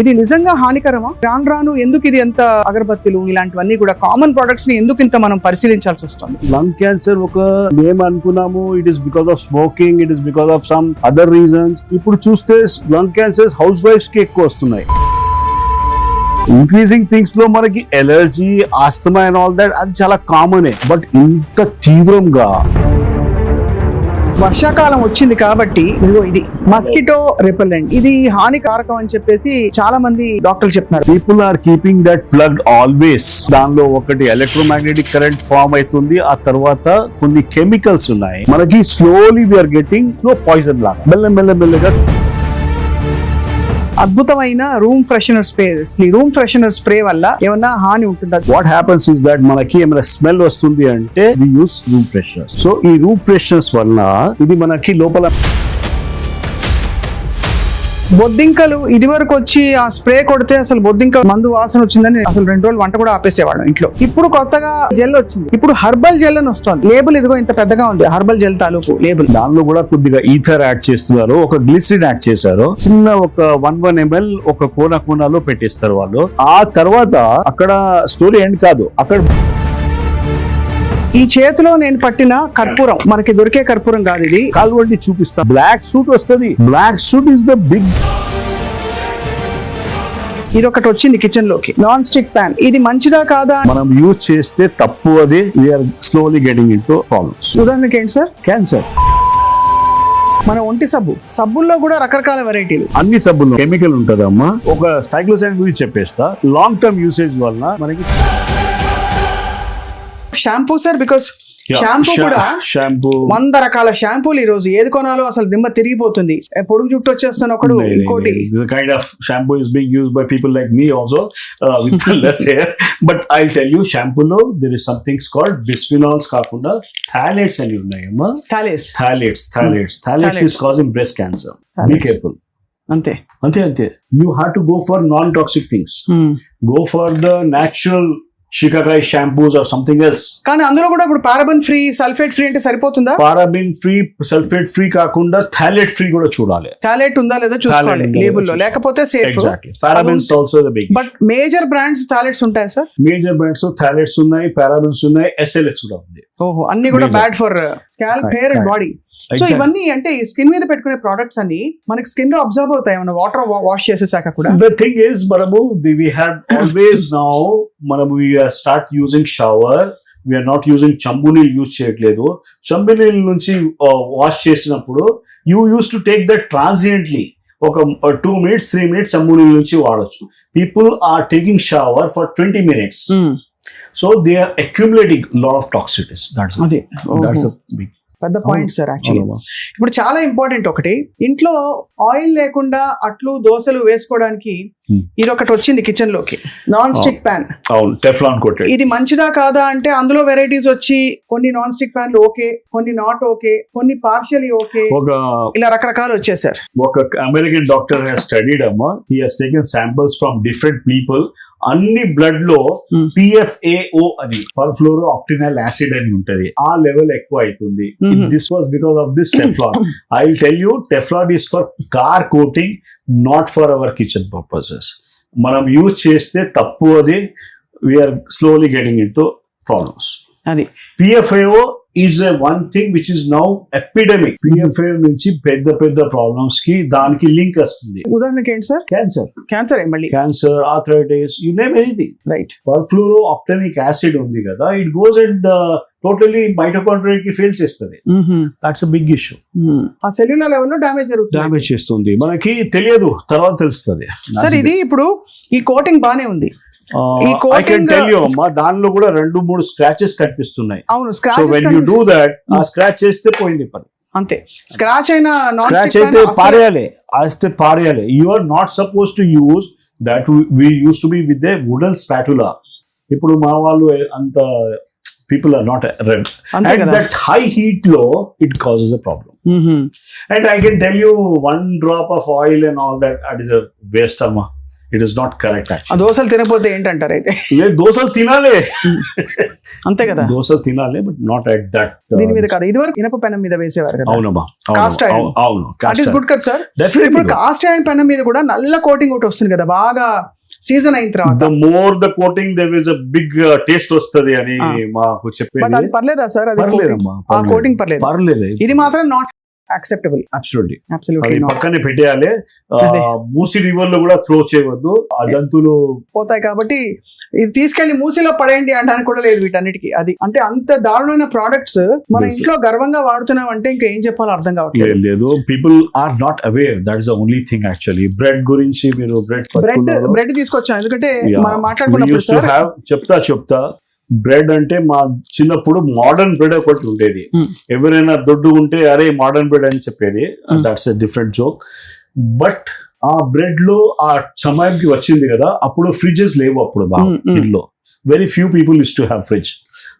ఇది నిజంగా హానికరమా? రాను రాను ఎందుకు ఇది ఎంత అగరబత్తిలు? ఇలాంటివన్నీ కూడా కామన్ ప్రొడక్ట్స్ని ఎందుకు ఇంత మనం పరిశీలించాల్సి వస్తుంది? లంగ్ క్యాన్సర్ ఒక మేము అనుకున్నాము. It is because of smoking it is because of some other reasons ఇప్పుడు చూస్తే లంగ్ క్యాన్సర్స్ హౌస్ వైఫ్స్కి ఎక్కువ వస్తున్నాయి. ఇంక్రీజింగ్ థింగ్స్లో మనకి allergy asthma and all that అది చాలా కామనే బట్ ఇంత తీవ్రంగా వర్షాకాలం వచ్చింది కాబట్టి ఇదిగో ఇది. Mosquito repellent. ఇది హానికారకం అని చెప్పేసి చాలా మంది డాక్టర్లు చెప్తున్నారు. People are keeping that plug always దానిలో ఒకటి ఎలక్ట్రోమాగ్నెటిక్ కరెంట్ ఫామ్ అవుతుంది. ఆ తర్వాత కొన్ని కెమికల్స్ ఉన్నాయి. మనకి slowly we are getting slow poison లాగా. మెల్ల మెల్ల మెల్లగా అద్భుతమైన రూమ్ ఫ్రెషనర్ స్ప్రే ఈ రూమ్ ఫ్రెషనర్ స్ప్రే వల్ల ఏమన్నా హాని ఉంటుందా? వాట్ హ్యాపన్స్ ఇస్ దట్ మనకి ఏమైనా స్మెల్ వస్తుంది అంటే we use room fresheners so ఈ రూమ్ ఫ్రెషనర్స్ వల్ల ఇది మనకి లోపల బొద్దింకలు ఇదివరకు వచ్చి ఆ స్ప్రే కొడితే అసలు బొద్దింక మందు వాసన వచ్చిందని అసలు రెండు రోజులు వంట కూడా ఆపేసేవాడు ఇంట్లో. ఇప్పుడు కొత్తగా జెల్ వచ్చింది. ఇప్పుడు హర్బల్ జెల్ అని వస్తుంది. లేబుల్ ఇదిగో ఇంత పెద్దగా ఉంది. హర్బల్ జెల్ తాలూకు లేబుల్. దానిలో కూడా కొద్దిగా ఈథర్ యాడ్ చేస్తున్నారు. ఒక గ్లిసరిన్ యాడ్ చేశారు. చిన్న ఒక వన్ వన్ ఎంఎల్ ఒక కోన కోనాలో పెట్టిస్తారు వాళ్ళు. ఆ తర్వాత అక్కడ స్టోరీ ఎండ్ కాదు. అక్కడ ఈ చేతిలో నేను పట్టిన కర్పూరం మనకి దొరికే కర్పూరం కాదు ఇది. కాల్వండి చూపిస్తా. బ్లాక్ సూట్ వస్తుంది. Black soot is the big ఇది ఒకటి వచ్చింది కిచెన్లోకి. నాన్ స్టిక్ ప్యాన్ ఇది మంచిదా కాదా? మనం యూజ్ చేస్తే తప్పు అది. We are slowly getting in to problems ఉదాహరణకి ఏంటి సార్? క్యాన్సర్ మన ఒంటి సబ్బు. సబ్బుల్లో కూడా రకరకాల వెరైటీలు అన్ని సబ్బుల్లో కెమికల్ ఉంటదమ్మా. ఒక స్టైక్లోసైన్ గురించి చెప్పేస్తా. లాంగ్ టర్మ్ యూసేజ్ వల్ల మనకి షాంపూ సార్ బికాస్ షాంపూ కూడా షాంపూ వంద రకాల షాంపూలు ఈ రోజు ఏది కొనాలో అసలు దిమ్మ తిరిగిపోతుంది పొడుగు జుట్టు వచ్చేస్తాను ఒకడు ఇంకోటి the kind of shampoo is being used by people like me also uh, with less hair but i'll tell you shampoo లో there is some things called bisphenols కాకుండా phthalates అని ఉన్నాయమ్మా causing breast cancer be Phthalates. careful అంతే అంతే అంతే you have to go for non toxic things Hmm. go for the shikakai shampoos or something else. కానీ అందులో కూడా ఇప్పుడు పారాబన్ ఫ్రీ సల్ఫేట్ ఫ్రీ అంటే సరిపోతుందా? పారాబిన్ ఫ్రీ సల్ఫేట్ ఫ్రీ కాకుండా థాలెట్ ఫ్రీ కూడా చూడాలి. థాలేట్ ఉందా లేదా చూసుకోవాలి ఉందా లేబుల్లో లేదా లేకపోతే safe exactly parabens also the big but major brands phthalates ఉంటాయి సార్? మేజర్ బ్రాండ్స్ థాలెట్స్ ఉన్నాయి పారాబిన్స్ ఉన్నాయి ఎస్ఎల్ఎస్ కూడా ఉంది. ఓహో అన్ని కూడా. Bad for scalp hair and. Body so. ఇవన్నీ అంటే స్కిన్ మీద పెట్టుకునే ప్రొడక్ట్స్ అన్ని మనకి స్కిన్లో అబ్జర్వ్ అవుతాయి మన వాటర్ వాష్ చేసేసాక కూడా. ద థింగ్ ఇస్ మనము వి హ్యావ్ ఆల్వేస్ నౌ మనము start using shower we are not using చంబు నీళ్ళు యూజ్ చేయట్లేదు. చంబు నీళ్ళ నుంచి వాష్ చేసినప్పుడు you used to take that transiently ఒక టూ మినిట్స్ త్రీ మినిట్స్ చంబు నీళ్ళ నుంచి వాడచ్చు. People are taking shower for twenty minutes. So they are accumulating lot of toxicities that's అదే. దట్స్ ఓహో. బిగ్ పెద్ద పాయింట్ సార్ యాక్చువల్లీ ఇప్పుడు చాలా ఇంపార్టెంట్ ఒకటి. ఇంట్లో ఆయిల్ లేకుండా అట్లు దోశలు వేసుకోవడానికి. ఇది ఒకటి వచ్చింది కిచెన్లోకి. నాన్ స్టిక్ ప్యాన్ అవును టెఫ్లాన్ కొట్టెడ్ ఇది మంచిదా కాదా అంటే అందులో వెరైటీస్ వచ్చి కొన్ని నాన్ స్టిక్ ప్యాన్లు ఓకే కొన్ని నాట్ ఓకే కొన్ని పార్షియలీ ఓకే ఒక ఇలా రకరకాలు వచ్చేసారు. ఒక అమెరికన్ డాక్టర్ హ్యాస్ స్టడీడ్ అమ్మా. He has taken samples from different people అన్ని బ్లడ్లో Hmm. పిఎఫ్ఏఓ అని పర్ఫ్లోరో ఆక్టినల్ యాసిడ్ అని ఉంటది. ఆ లెవెల్ ఎక్కువ అవుతుంది. This was because of this Teflon I tell you Teflon is for car coating not for our kitchen purposes మనం యూజ్ చేస్తే తప్పు అది we are slowly getting in to problems అది. PFIO is a one thing which is now epidemic PFI నుంచి పెద్ద పెద్ద ప్రాబ్లమ్స్కి దానికి లింక్ వస్తుంది. ఉదాహరణకి ఏంటి సార్? క్యాన్సర్ క్యాన్సర్ మళ్ళీ? Cancer arthritis you name anything right perfluoro octanoic acid ఉంది కదా it goes and totally mitochondria కి ఫెయిల్ చేస్తుంది. దాట్స్ బిగ్ ఇష్యూ ఆ సెల్యులర్ లెవెల్లో డ్యామేజ్ జరుగుతుంది. డామేజ్ చేస్తుంది. మనకి తెలియదు తర్వాత తెలుస్తుంది. సార్ ఇది ఇప్పుడు ఈ కోటింగ్ బానే ఉంది. ఈ ఐ కెన్ టెల్ యూ అమ్మా దానిలో కూడా రెండు మూడు స్క్రాచెస్ కనిపిస్తున్నాయి. అవును so when you scratch do that ఆ స్క్రాచ్ చేస్తే పోయింది పని. అంతే. స్క్రాచ్ అయిన స్క్రాచ్ అయితే పారేయాలి అయితే పారేయాలి. You are not suppose to use that we used to be with a wooden spatula ఇప్పుడు మా వాళ్ళు అంత people are not red and that high హీట్లో it causes the problem hmm. And I can tell you one drop of oil and all that at is waste అమ్మా. It is not correct దోశలు తినకపోతే ఏంటంటారు అయితే? లేదు దోశలు తినాలి. అంతే కదా? దోశ తినాలి బట్ నాట్ అట్ దట్ దీని మీద కదా. ఇదివరకు ఇనప పెనం మీద వేసేవారు కదా? అవునమ్మా iron. అవును దట్ ఈస్ గుడ్ కదా సార్ ఇప్పుడు కాస్ట్ ఐరన్ పెనం మీద కూడా నల్ల కోటింగ్ ఒకటి వస్తుంది కదా బాగా సీజన్ అయిన తర్వాత. The more the coating there is a big taste వస్తది అని. మాకు చెప్పేది. పర్లేదా సార్ అది? పర్లేదమ్మా ఆ కోటింగ్ పర్లేదు. పర్లేదు. ఇది మాత్రం నాట్ యాక్సెప్టబుల్ అబ్సల్యూట్లీ పక్కనే పెట్టేయాలి. మూసి రివర్లో కూడా త్రో చేయవద్దు. ఆ జంతువులు పోతాయి కాబట్టి ఇది తీసుకెళ్ళి మూసిలో పడేయండి అనడానికి కూడా లేదు వీటన్నిటికీ. అది అంటే అంత దారుణమైన ప్రోడక్ట్స్ మన. ఇంట్లో గర్వంగా వాడుతున్నాం అంటే ఇంకా ఏం చెప్పాలో అర్థం కావట్లేదు. లేదు people are not aware that is only thing actually bread గురించి మీరు బ్రెడ్ బ్రెడ్ బ్రెడ్ తీసుకొచ్చాం. ఎందుకంటే మనం మాట్లాడుకున్నప్పుడు చెప్తా చెప్తా. బ్రెడ్ అంటే మా చిన్నప్పుడు మోడర్న్ బ్రెడ్ ఒకటి ఉండేది Hmm. ఎవరైనా దొడ్డు ఉంటే అరే మోడర్న్ బ్రెడ్ అని చెప్పేది. That's a different joke but ఆ బ్రెడ్లో ఆ సమయానికి వచ్చింది కదా అప్పుడు ఫ్రిడ్జెస్ లేవు అప్పుడు బాగా Hmm, hmm. ఇంట్లో very few people is to have fridge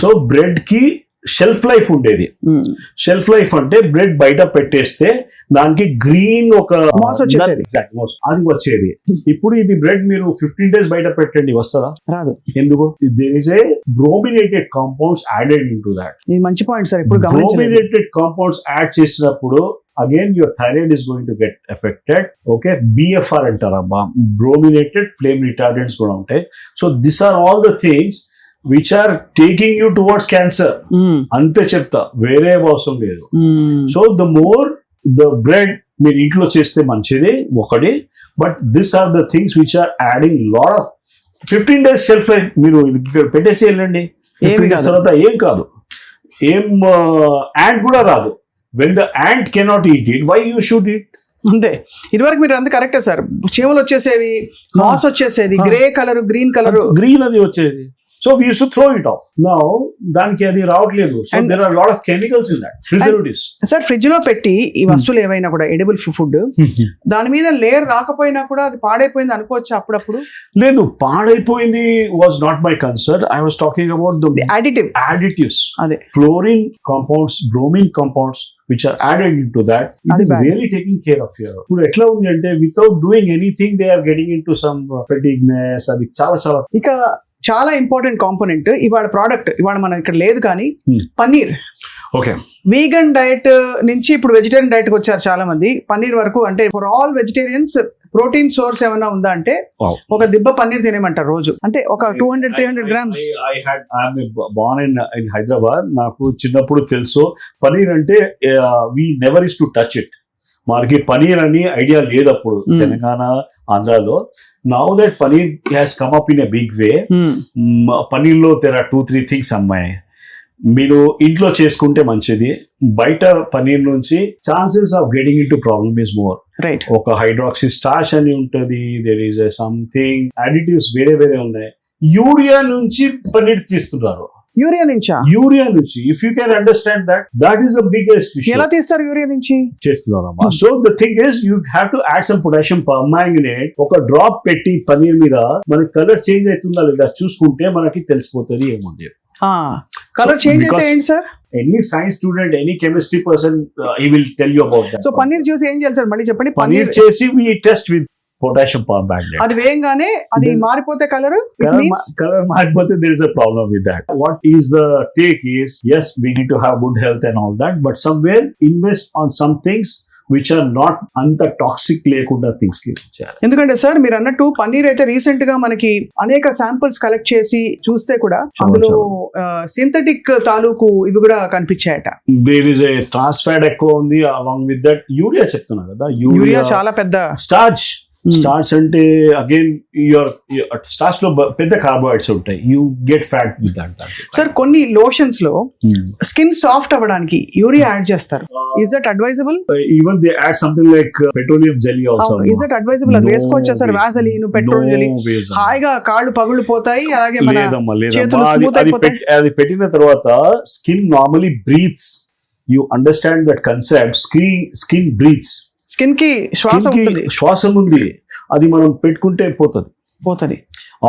so బ్రెడ్కి shelf life ఉండేది. షెల్ఫ్ లైఫ్ అంటే బ్రెడ్ బయట పెట్టేస్తే దానికి గ్రీన్ ఒక. అది వచ్చేది. ఇప్పుడు ఇది బ్రెడ్ మీరు ఫిఫ్టీన్ డేస్ బయట పెట్టండి వస్తుందా? రాదు. ఎందుకు? There is a brominated compounds added in to that మంచి పాయింట్ సార్ ఇప్పుడు బ్రోమినేటెడ్ కాంపౌండ్స్ యాడ్ చేసినప్పుడు again your thyroid is going to get affected okay BFR అంటారమ్మా brominated flame retardants కూడా ఉంటాయి. So this are all the things which are taking you towards cancer అంతే చెప్తా వేరే అవసరం లేదు. So the more the bread మీరు ఇంట్లో చేస్తే మంచిది ఒకటి. But this are the things which are adding lot of fifteen days self life మీరు ఇక్కడ పెట్టేసి వెళ్ళండి. ఏమీ 15 days కాదు. తర్వాత ఏం కాదు. ఏం యాంట్ కూడా రాదు. When the ant cannot eat it why you should it అంతే. ఇదివరకు మీరు అంత కరెక్టే సార్. చీమలు వచ్చేసేవి మాస్ వచ్చేసేది. Grey colour green colour. Green అది వచ్చేది. So we to throw it off now దానికి అది రావట్లేదు. So there are lot of chemicals in that preservatives sir ఫ్రిడ్జ్లో పెట్టి ఈ వస్తువులు ఏవైనా కూడా ఎడిబుల్ ఫుడ్ దాని మీద లేయర్ రాకపోయినా కూడా అది పాడైపోయింది అనుకోవచ్చు అప్పుడప్పుడు? లేదు పాడైపోయింది was not my concern I was talking about the additive additives. అదే. Fluorine compounds bromine compounds which are added into that. It అది is bad. really taking care of your ఇప్పుడు ఎట్లా ఉంది అంటే without doing anything they are getting in to some fatigueness అది చాలా చాలా. ఇక చాలా ఇంపార్టెంట్ కాంపోనెంట్ ఇవాళ ప్రోడక్ట్ ఇవాళ మనం ఇక్కడ లేదు కానీ Hmm. Paneer. Okay vegan diet నుంచి ఇప్పుడు వెజిటేరియన్ డైట్కి వచ్చారు చాలా మంది పన్నీర్ వరకు అంటే for all vegetarians protein source ఏమైనా ఉందా అంటే. ఒక దిబ్బ పన్నీర్ తినేమంటారు రోజు. అంటే ఒక two hundred three hundred grams I had I'm born in in Hyderabad నాకు చిన్నప్పుడు తెలుసు. పనీర్ అంటే we never is to touch it మనకి పనీర్ అని ఐడియా లేదు అప్పుడు. Hmm. తెలంగాణ ఆంధ్రాలో. Now that paneer has come up in a big way hmm, పనీర్లో తెర టూ త్రీ థింగ్స్ అమ్మాయి. మీరు ఇంట్లో చేసుకుంటే మంచిది. బయట పనీర్ నుంచి chances of getting in to problem is more right ఒక హైడ్రాక్సీ స్టార్చ్ అని ఉంటది దేర్ ఈస్ సంథింగ్ అడిటివ్స్ వేరే వేరే ఉన్నాయి. యూరియా నుంచి పనీర్ తీస్తున్నారు. యూరియా నుంచా? యూరియా నుంచి. If you can understand that that is the biggest ఎలా తీస్తారు యూరియా నుంచి? చేస్తున్నారమ్మా. So the thing is you have to add some potassium permanganate ఒక డ్రాప్ పెట్టి పనీర్ మీద మనకి కలర్ చేంజ్ అవుతుందా లేదా చూసుకుంటే మనకి తెలిసిపోతుంది ఏముంది? కలర్ చేంజ్ అయితే because- ఏంటి sir? Any science student any chemistry person he will tell you about so paneer చూసి ఏం చేయాలి సార్? మళ్ళీ చెప్పండి పనీర్ పన్నీర్ చేసి we test with potassium permanganate అది వేయంగానే అది మారిపోతే కలర్ కలర్ మారిపోతే there is a problem with that. What is the take is yes we need to have good health and all that but somewhere invest on some things which are not అంత toxic లేకుండా things ఎందుకంటే sir మీరు అన్నట్టు పన్నీర్ అయితే రీసెంట్గా మనకి అనేక samples collect చేసి చూస్తే కూడా అందులో సింథటిక్ తాలూకు ఇవి కూడా కనిపించాయట. దేర్ ఇస్ ఏ ట్రాన్స్ఫాట్ ఎక్కువ ఉంది అలాంగ్ విత్ దట్ యూరియా చెప్తున్నా కదా యూరియా చాలా పెద్ద స్టార్చ్ Hmm. స్టార్చ్ అంటే అగైన్ యువర్ స్టార్చ్లో పెద్ద కార్బోహైడ్రేట్స్ ఉంటాయి. You get fat with that sir కొన్ని లోషన్స్లో స్కిన్ సాఫ్ట్ అవ్వడానికి యూరియా యాడ్ చేస్తారు. Is that advisable even they add something like petroleum jelly also is that advisable అది వేసుకోవచ్చా సార్ వ్యాసలీన్ పెట్రోల్ జెలీ హాయిగా కాళ్ళు పగుళ్ళు పోతాయి అలాగే మన చేతులు అయిపోతాయి. అది పెట్టిన తర్వాత skin normally breathes you understand that concept skin skin breathes స్కిన్కి శ్వాస శ్వాసం ఉంది అది మనం పెట్టుకుంటే పోతుంది. పోతుంది.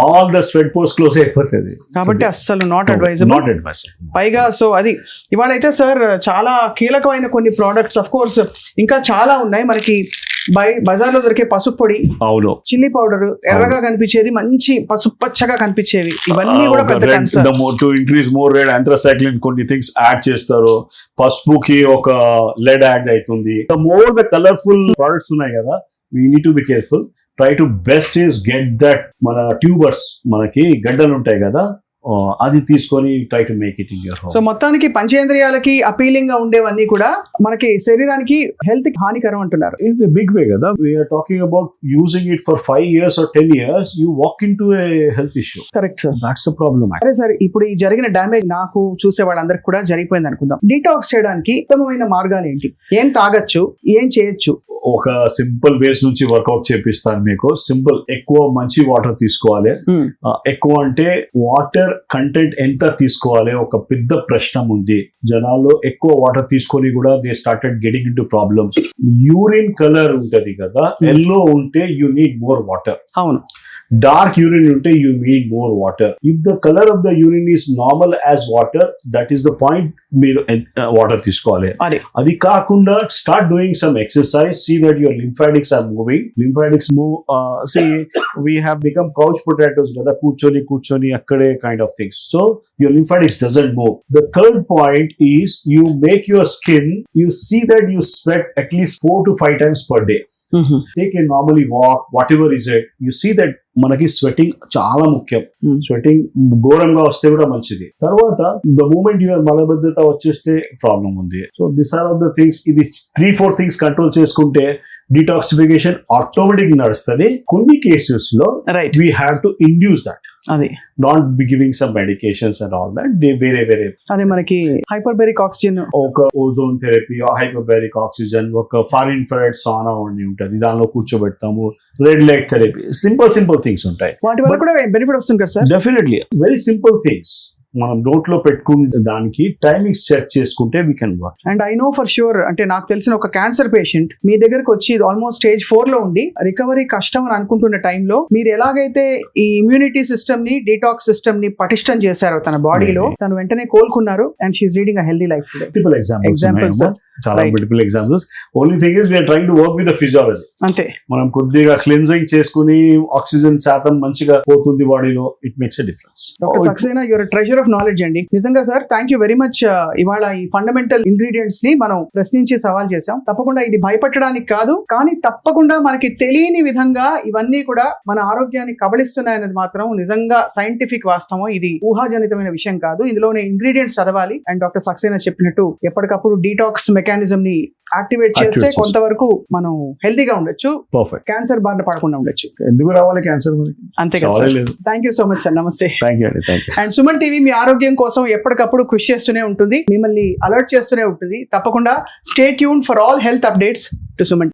ఆల్ ద స్వెట్ పోస్ట్ క్లోజ్ అయిపోతుంది. కాబట్టి అస్సలు నాట్ అడ్వైజబుల్ నాట్ అడ్వైస్ పైగా సో అది ఇవాళ అయితే సార్ చాలా కీలకమైన కొన్ని ప్రోడక్ట్స్ అఫ్ కోర్స్ ఇంకా చాలా ఉన్నాయి. మనకి బజార్లో దొరికే పసుపు పొడి అవును. చిల్లీ పౌడర్ ఎర్రగా కనిపించేది మంచి పసుపు పచ్చగా కనిపించేవి. ఇవన్నీ కూడా పెద్ద to increase more red anthracycline కొన్ని థింగ్స్ యాడ్ చేస్తారు. పసుపుకి ఒక లెడ్ యాడ్ అవుతుంది. మోర్ ద కలర్ఫుల్ ప్రొడక్ట్స్ ఉన్నాయి కదా we need to be careful try to best is get that మన ట్యూబర్స్ మనకి గడ్డలు ఉంటాయి కదా అది తీసుకొని try to make it in your so మొత్తానికి పంచేంద్రియాలకి అపీలింగ్గా ఉండేవన్నీ కూడా మనకి శరీరానికి హెల్త్ హానికరం అంటున్నారు. A big way కదా? We're talking about using it for five years or ten years you walk in to a health issue correct sir that's problem సరే సరే ఇప్పుడు ఈ జరిగిన డ్యామేజ్ నాకు చూసే వాళ్ళందరికి కూడా జరిగిపోయింది అనుకుందాం. డీటాక్స్ చేయడానికి ఉత్తమమైన మార్గాలు ఏంటి? ఏం తాగొచ్చు? ఏం చేయొచ్చు? ఒక సింపుల్ వేస్ నుంచి వర్కౌట్ చేపిస్తాను మీకు. సింపుల్ ఎక్కువ మంచి వాటర్ తీసుకోవాలి. Hmm. ఎక్కువ అంటే వాటర్ కంటెంట్ ఎంత తీసుకోవాలి? ఒక పెద్ద ప్రశ్న ఉంది. జనాల్లో ఎక్కువ వాటర్ తీసుకొని కూడా they started getting in to problems urine colour ఉంటది కదా. ఎల్లో ఉంటే యూ నీడ్ మోర్ వాటర్ అవును. డార్క్ యూరిన్ ఉంటే you need more water if the colour of the urine is normal as water that is the point మీరు water తీసుకోవాలి. అది. అది కాకుండా start doing some exercise see that your lymphatics are moving lymphatics move see we have become couch potatoes కదా కూర్చొని కూర్చొని అక్కడే kind of things so your lymphatics doesn't move the third point is you make your skin you see that you sweat at least four to five times per day take a normally walk whatever is it you see that మనకి sweating చాలా ముఖ్యం. Hmm. Sweating ఘోరంగా వస్తే కూడా మంచిది. తర్వాత the moment your మలబద్ధత వచ్చేస్తే ప్రాబ్లం ఉంది. So this are of the things ఇది త్రీ ఫోర్ థింగ్స్ కంట్రోల్ చేసుకుంటే డిటాక్సిఫికేషన్ ఆటోమేటిక్ నడుస్తుంది. కొన్ని కేసెస్లో right we have to induce that అది. Not be giving some medications and all that they వేరే వేరే అది మనకి హైపర్బెరిక్ ఆక్సిజన్ ఒక ఓజోన్ థెరపీ హైపోబారిక్ ఆక్సిజన్ ఒక ఫార్ ఇన్ఫ్రారెడ్ సానా ఉండి ఉంటుంది. దానిలో కూర్చోబెడతాము. Red light therapy simple simple things ఉంటాయి. వాటి వల్ల కూడా బెనిఫిట్ వస్తుంది కదా sir? Definitely very simple things మనం నోట్లో పెట్టుకునే దానికి టైమింగ్స్ సెట్ చేసుకుంటే we can work and I know for sure అంటే నాకు తెలిసిన ఒక క్యాన్సర్ పేషెంట్ మీ దగ్గరకు వచ్చి ఆల్మోస్ట్ స్టేజ్ ఫోర్లో ఉండి రికవరీ కష్టం అని అనుకుంటున్న టైంలో మీరు ఎలాగైతే ఈ ఇమ్యూనిటీ సిస్టమ్ని డిటాక్స్ సిస్టమ్ని పటిష్టం చేశారో తన బాడీలో తను వెంటనే కోలుకున్నారు and she reading a healthy life examples Examples, sir. చాలా. Multiple examples only thing is we're trying to work with the physiology అంతే. మనం కొద్దిగా క్లిన్జింగ్ చేసుకుని ఆక్సిజన్ శాతం మంచిగా పోతుంది బాడీలో it makes a difference Saxena your treasure of knowledge అండి. నిజంగా sir thank you very much ఇవాళ ఈ ఫండమెంటల్ ఇంగ్రీడియంట్స్ని మనం ప్రశ్నించి సవాల్ చేసాం తప్పకుండా ఇది భయపెట్టడానికి కాదు కానీ తప్పకుండా మనకి తెలియని విధంగా ఇవన్నీ కూడా మన ఆరోగ్యాన్ని కబళిస్తున్నాయనేది మాత్రం నిజంగా సైంటిఫిక్ వాస్తవం. ఇది ఊహాజనితమైన విషయం కాదు. ఇందులోనే ఇంగ్రీడియంట్స్ చదవాలి. అండ్ డాక్టర్ సక్సేనా చెప్పినట్టు ఎప్పటికప్పుడు డీటాక్స్ మెకానిజం ని యాక్టివేట్ చేస్తే. కొంతవరకు మనం హెల్తీగా ఉండొచ్చు పర్ఫెక్ట్ క్యాన్సర్ బారిన పడకుండా ఉండొచ్చు. ఎందుకు రావాలి క్యాన్సర్ అంతే కదా thank you so much sir నమస్తే thank you and. Suman TV మీ ఆరోగ్యం కోసం ఎప్పటికప్పుడు కృషి చేస్తూనే ఉంటుంది. మిమ్మల్ని అలర్ట్ చేస్తూనే ఉంటుంది. తప్పకుండా stay tune for all health updates to Suman